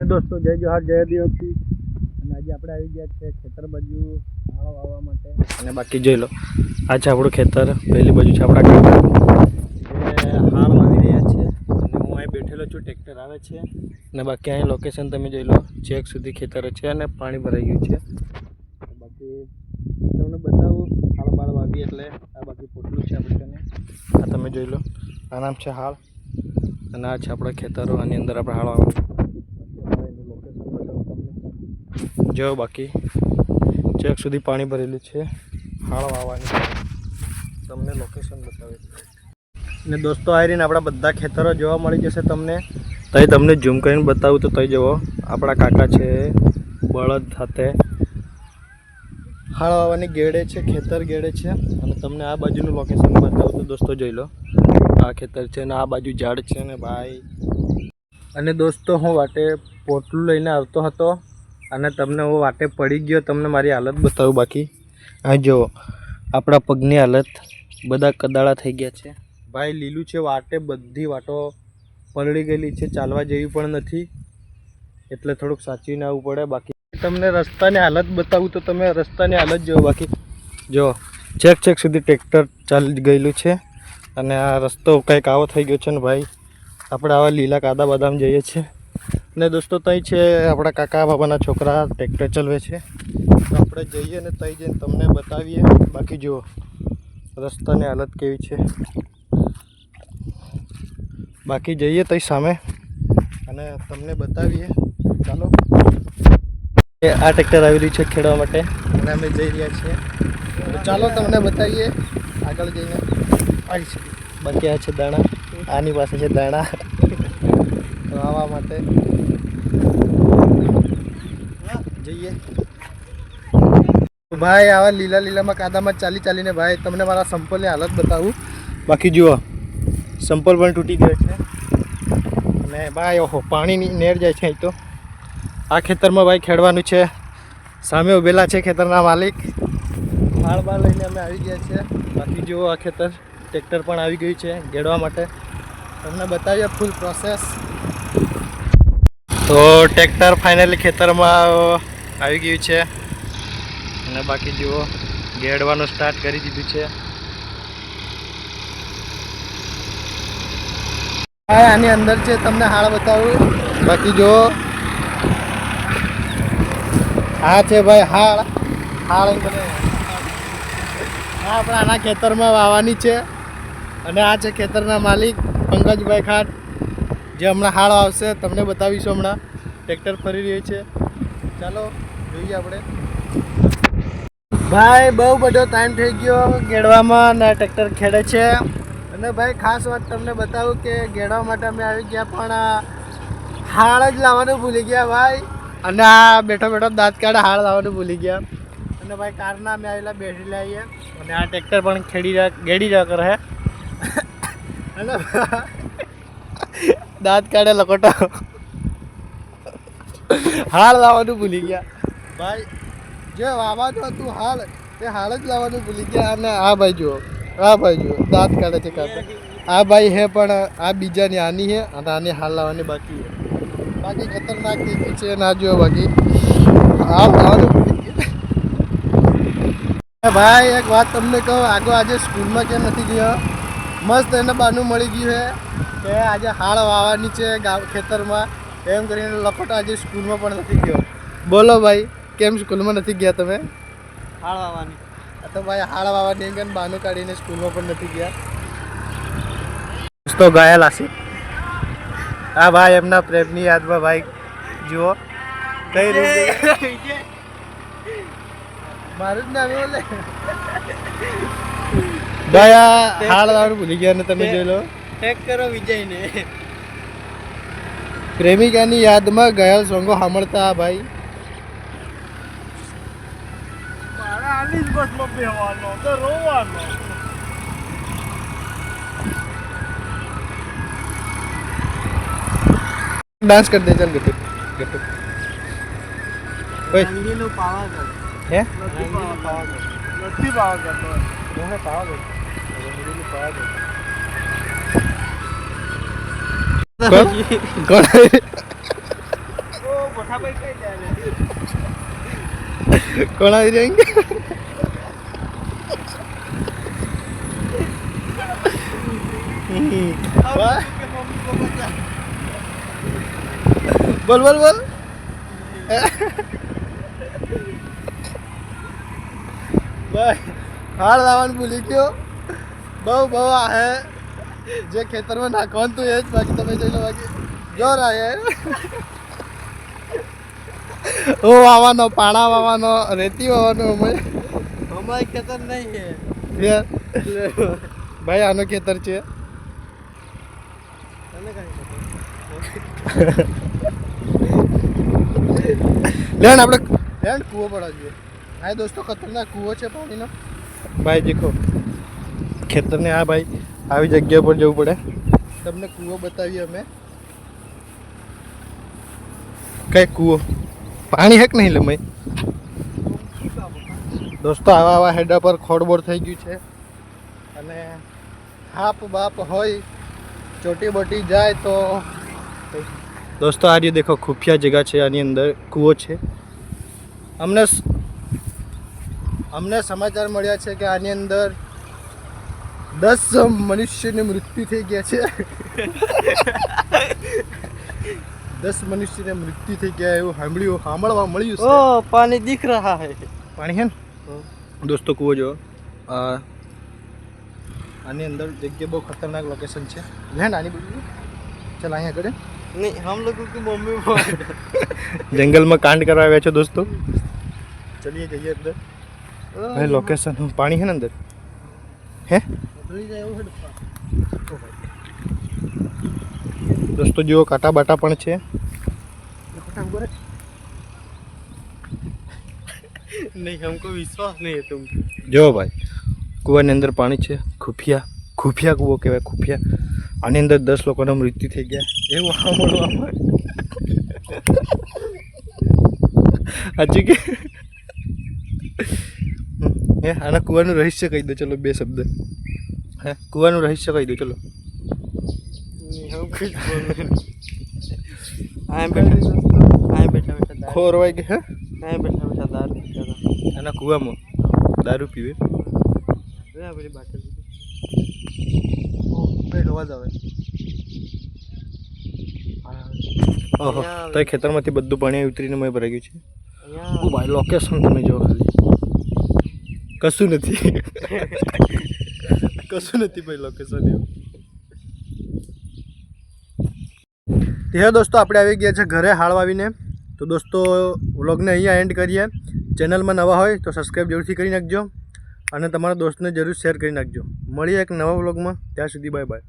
દોસ્તો જય જોહાર જય દિવસથી અને આજે આપણે આવી ગયા છે ખેતર બાજુ હાળો વાવવા માટે. અને બાકી જોઈ લો આ છે આપણું ખેતર પહેલી બાજુ છે આપણા કાકા. જે હાળ વાવી રહ્યા છે. અને હું અહીં બેઠેલો છું ટ્રેક્ટર આવે છે. અને બાકી અહીં લોકેશન તમે જોઈ લો ચેક સુધી ખેતર છે અને પાણી ભરાઈ ગયું છે. બાકી તમને બતાવું હાળ બાળ વાવી એટલે આ બાકી પોટલું છે આપણે આ તમે જોઈ લો આ નામ છે હાળ અને આ છે આપણા ખેતરો આની અંદર આપણે હાળ વાવવાનું. જો બાકી ચેક સુધી પાણી ભરેલું છે. હાળ વાવવાની તમને લોકેશન બતાવે. ને દોસ્તો રહીને આપણા બધા ખેતરો જોવા મળી જશે તમને. તઈ તમને ઝૂમ કરીને બતાવું તો તઈ જુઓ. આપણા કાકા છે, બળદ સાથે. હાળ વાવવાની ગેડે છે, ખેતર ગેડે છે. અને તમને આ બાજુનું લોકેશન બતાવું તો દોસ્તો જોઈ લો. આ ખેતર છે ને આ બાજુ ઝાડ છે ને ભાઈ. અને દોસ્તો, હું વાટે પોટલું લઈને આવતો હતો. અને તમને હું વાટે પડી ગયો, તમને મારી હાલત બતાવું બાકી. આ જો, આપણા પગની હાલત બધા કદાળા થઈ ગયા છે. ભાઈ, લીલું છે વાટે, બધી વાટો પલળી ગયેલી છે, ચાલવા જેવી પણ નથી. એટલે થોડુંક સાચવીને આવવું પડે બાકી. તમને રસ્તાની હાલત બતાવું તો તમે રસ્તાની હાલત જુઓ બાકી. જો, છેક છેક સુધી ટ્રેક્ટર ચાલી ગયેલું છે અને આ રસ્તો કંઈક આવો થઈ ગયો છે ને ભાઈ. આપણે આવા લીલા કાદા બદામ જઈએ છીએ. ને દોસ્તો તઈ છે આપણા કાકા બાબાના છોકરા ટ્રેક્ટર ચલાવે છે. તો આપણે જઈએ ને તઈ જઈને તમને બતાવીએ. બાકી જુઓ, રસ્તાની હાલત કેવી છે. બાકી જઈએ તઈ સામે અને તમને બતાવીએ. ચાલો. આ ટ્રેક્ટર આવી રહ્યું છે ખેડવા માટે અને અમે જઈ રહ્યા છીએ. ચાલો તમને બતાવીએ. આગળ જઈને. આવી છે. બાકી આ છે દાણા. આની પાસે છે દાણા. વાવવા માટે જઈએ. ભાઈ, આવા લીલા લીલામાં કાદામાં ચાલી ચાલીને ભાઈ, તમને મારા સંપલની હાલત બતાવું. બાકી જુઓ, સંપલ પણ તૂટી ગયો છે. અને ભાઈ, ઓહો, પાણીની નેર જાય છે અહીં તો. આ ખેતરમાં ભાઈ ખેડવાનું છે. સામે ઉભેલા છે ખેતરના માલિક. માળ બાળ લઈને અમે આવી ગયા છે. બાકી જુઓ આ ખેતર. ટ્રેક્ટર પણ આવી ગયું છે ગેડવા માટે. તમને બતાવીએ ફૂલ પ્રોસેસ તો ટ્રેક્ટર ફાઇનલી ખેતરમાં આવી ગયું છે. અને બાકી જુઓ, ગેડવાનું સ્ટાર્ટ કરી દીધું છે. આની અંદર છે, તમને હાળ બતાવું. બાકી જુઓ. હા છે ભાઈ, હાળ. હાળ હા આપણે આના ખેતરમાં વાવવાની છે. અને આ છે ખેતરના માલિક, પંકજભાઈ ખાટ. જે હમણાં હાળ આવશે તમને બતાવીશું હમણાં. ટ્રેક્ટર ફરી રહ્યું છે. ચાલો. જોઈએ આપણે. ભાઈ, બહુ બધો ટાઈમ થઈ ગયો ગેડવામાં ને ટ્રેક્ટર ખેડે છે. અને ભાઈ, ખાસ વાત તમને બતાવું કે ગેડવા માટે અમે આવી ગયા, પણ હાડ જ લાવવાનું ભૂલી ગયા ભાઈ. અને આ બેઠો બેઠો દાંત કાઢે હાડ લાવવાનું ભૂલી ગયા. અને ભાઈ, કારના અમે આવેલા બેઠી લાવીએ અને આ ટ્રેક્ટર પણ ખેડી રહ્યા, ગેડી રહ્યા કરે અને દાંત કાઢે લકોટો હાડ લાવવાનું ભૂલી ગયા. ભાઈ, જે વાવવાનું હતું હાલ, તે હાલ જ લાવવાનું ભૂલી ગયા અને આ ભાઈ જુઓ, આ ભાઈ જુઓ, દાંત કાઢે છે કાઢે આ ભાઈ હે પણ આ બીજાની આની હે અને આની હાલ લાવવાની બાકી છે બાકી ખતરનાક થઈ છે ના જુઓ બાકી. આ લાવવાનું ભાઈ, એક વાત તમને કહું આગળ આજે સ્કૂલમાં કેમ નથી ગયો? મસ્ત એને બાનું મળી ગયું છે કે આજે હાળ વાવવાની છે ગામ ખેતરમાં. એમ કરીને લપટ આજે સ્કૂલમાં પણ નથી ગયો. બોલો ભાઈ. કેમ સ્કૂલમાં નથી ગયા તમે? હાળ વાવવાની આ તો ભાઈ હાળ વાવાની એમ કરીને બાનું કાઢીને સ્કૂલમાં પણ નથી ગયા? દોસ્તો ગાયા લાસી હા ભાઈ એમના પ્રેમની યાદમાં ભાઈ જુઓ. કઈ રીતે? મારું જ નામ બોલે ભાઈ આ હાળ લાવવાનું ભૂલી ગયા ને તમે જોઈ લો. ટેક કરો વિજયને. પ્રેમિકાની યાદમાં ગયેલ સોંગો સાંભળતા આ ભાઈ. જ બસમાં બેહવાનો તો રોવાનો. ડાન્સ કરી દે ચાલ ગટુ ગટુ. ઓય. રંગીલું પાવાગઢ હે? રંગીલું પાવાગઢ નથી પાવાગઢ હું હે પાવાગઢ રંગીલું પાવાગઢ કોણ? કોણ? ઓ ગોઠાભાઈ કઈ જાય કોણ આવી રહ્યા બોલ બોલ બોલ. હાડ લાવવાનું ભૂલી ગયો. બહુ બહુ આ હે જે ખેતરમાં નાખવાનું તું એ જ બાકી તમે જોઈ લો બાકી. જોર આ હે ઓ વાવાનો પાણા વાવાનો રેતી વાવાનો અમે અમારે ખેતર નહીં હે? ભાઈ આનો ખેતર છે. લેણ આપણે લેણ કૂવો પડા જોઈએ હા દોસ્તો ખતરનાક કૂવો છે પાણીનો. ભાઈ દેખો. ખેતરને આ ભાઈ આવી જગ્યા પર જવું પડે. તમને કૂવો બતાવીએ અમે. કઈ કૂવો? પાણી હેક નહીં લમાય દોસ્તો આવા આવા હેડા પર ખોડબોડ થઈ ગયું છે. અને હાપ બાપ હોય ચોટી બોટી જાય તો દોસ્તો આ જે દેખો ખુફિયા જગા છે આની અંદર કૂવો છે. અમને અમને સમાચાર મળ્યા છે કે આની અંદર દસ મનુષ્યને મૃત્યુ થઈ ગયા છે. દસ મનુષ્યને મૃત્યુ થઈ ગયા એવું સાંભળ્યું સાંભળવા મળ્યું ઓ પાણી દીખ રહા હે. પાણી હે ને? દોસ્તો કૂવો જો આની અંદર જગ્યા બહુ ખતરનાક લોકેશન છે. હે નાની બધી ચાલ અહીંયા આગળ. નહીં હમ લોકો કે મમ્મી જંગલમાં કાંડ કરવા આવ્યા છો દોસ્તો? ચલીએ જઈએ અંદર. ભાઈ લોકેશન પાણી છે ને અંદર? હે? દોસ્તો જુઓ કાંટા બાટા પણ છે. નહીં હમકો વિશ્વાસ નહીં હે તુમ જો ભાઈ. કૂવાની અંદર પાણી છે. ખુફિયા ખુફિયા કૂવો કહેવાય ખુફિયા. આની અંદર દસ લોકોના મૃત્યુ થઈ ગયા. એવું સાંભળવામાં સાચું કે? હે આના કૂવાનું રહસ્ય કહી દો ચલો બે શબ્દ. હે કૂવાનું રહસ્ય કહી દો ચલો. ખોરવાય કે હે? બેઠા બેઠા દારૂ આના કૂવામાં. દારૂ પીવે. ગયા પેલી બાટલ અવાજ આવે. ઓહો તો ખેતરમાંથી બધું પાણી ઉતરીને મેં ભરાઈ ગયું છે? ભાઈ લોકેશન તમે જો ખાલી. કશું નથી. કશું નથી ભાઈ લોકેશન એવું. તે દોસ્તો આપણે આવી ગયા છે ઘરે હાળવા આવીને તો દોસ્તો વ્લોગને અહીંયા એન્ડ કરીએ. ચેનલમાં નવા હોય તો સબસ્ક્રાઈબ જરૂરથી કરી નાખજો. અને તમારા દોસ્તને જરૂર શેર કરી નાખજો. મળીએ એક નવા વ્લોગમાં ત્યાં સુધી બાય બાય